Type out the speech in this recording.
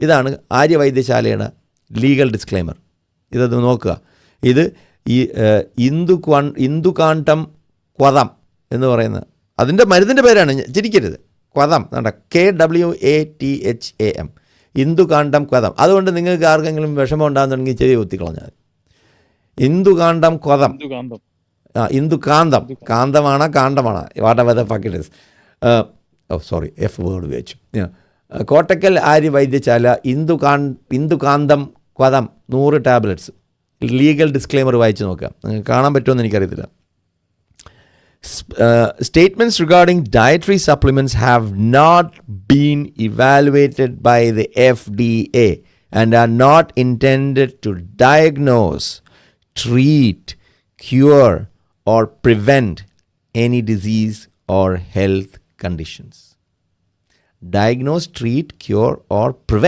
ഇതാണ് ആര്യവൈദ്യശാലയുടെ legal disclaimer ഇതത് നോക്കുക. ഇത് ഈ ഇന്ദു ക്വൺ ഇന്ദുകാണ്ടം ക്വതം എന്ന് പറയുന്നത് അതിന്റെ മരുന്നിന്റെ പേരാണ് ചിരിക്കരുത്. ക്വതം വേണ്ട. K W A T H A M. Indukantham ക്വതം. അതുകൊണ്ട് നിങ്ങൾക്ക് ആർക്കെങ്കിലും വിഷമം ഉണ്ടാകുന്നുണ്ടെങ്കിൽ ചെവി കുത്തിക്കളഞ്ഞാൽ ഇന്ദുകാണ്ടം ക്വതം. ആ ഇന്ദു കാന്തം കാന്തമാണ്? കാണ്ടമാണ് whatever the fuck oh sorry F word ഉപയോഗിച്ചു. കോട്ടക്കൽ ആര്യ വൈദ്യശാല ഇന്ദു കാൻ ഇന്ദു കാന്തം നൂറ് ടാബ്ലറ്റ്സ് ലീഗൽ ഡിസ്ക്ലെയിമർ വായിച്ച് നോക്കാം നിങ്ങൾക്ക് കാണാൻ പറ്റുമെന്ന് എനിക്കറിയത്തില്ല uh, statements regarding dietary supplements have not been evaluated by the FDA and are not intended to diagnose, treat, cure, or prevent any disease or health conditions. Diagnose, treat, cure, or prevent